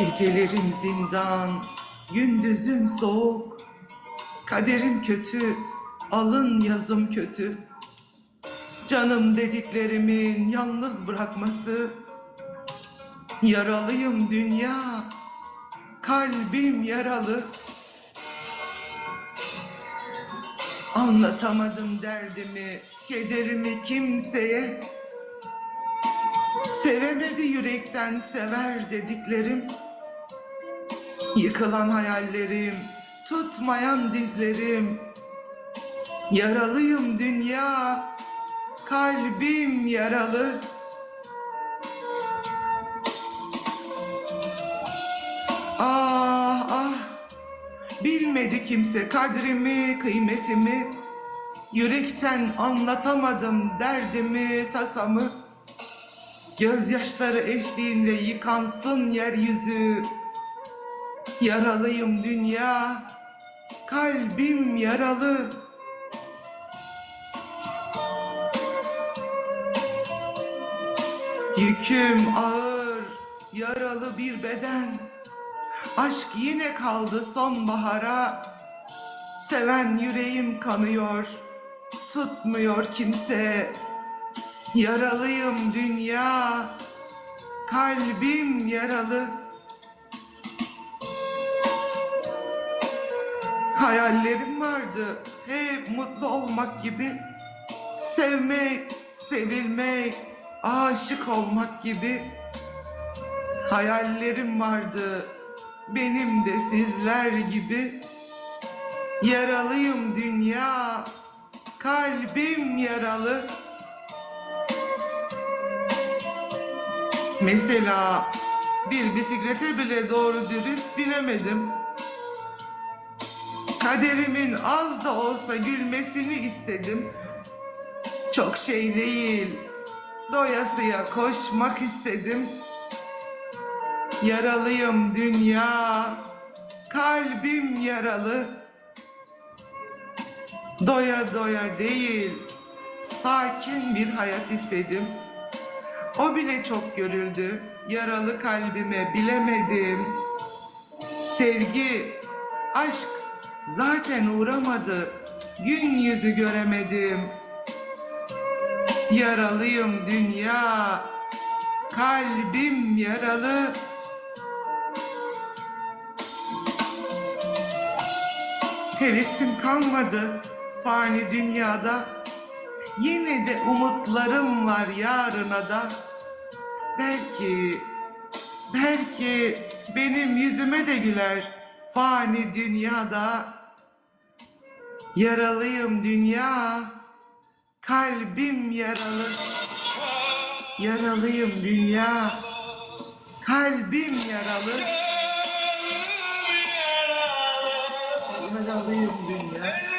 Gecelerim zindan, gündüzüm soğuk. Kaderim kötü, alın yazım kötü. Canım dediklerimin yalnız bırakması. Yaralıyım dünya, kalbim yaralı. Anlatamadım derdimi, kederimi kimseye. Sevemedi yürekten sever dediklerim. Yıkılan hayallerim, tutmayan dizlerim. Yaralıyım dünya, kalbim yaralı. Ah ah, bilmedi kimse kadrimi, kıymetimi. Yürekten anlatamadım derdimi, tasamı. Gözyaşları eşliğinde yıkansın yeryüzü. Yaralıyım dünya, kalbim yaralı. Yüküm ağır, yaralı bir beden. Aşk yine kaldı sonbahara. Seven yüreğim kanıyor, tutmuyor kimse. Yaralıyım dünya, kalbim yaralı. Hayallerim vardı, hep mutlu olmak gibi. Sevmek, sevilmek, aşık olmak gibi. Hayallerim vardı, benim de sizler gibi. Yaralıyım dünya, kalbim yaralı. Mesela bir bisiklete bile doğru dürüst binemedim. Kaderimin az da olsa gülmesini istedim. Çok şey değil, doyasıya koşmak istedim. Yaralıyım dünya, kalbim yaralı. Doya doya değil, sakin bir hayat istedim. O bile çok görüldü. Yaralı kalbime bilemedim. Sevgi, aşk zaten uğramadı. Gün yüzü göremedim. Yaralıyım dünya. Kalbim yaralı. Hevesim kalmadı fani dünyada. Yine de umutlarım var yarına da. Belki, belki benim yüzüme de güler fani dünyada. Yaralıyım dünya, kalbim yaralı. Yaralıyım dünya, kalbim yaralı. Yaralıyım dünya.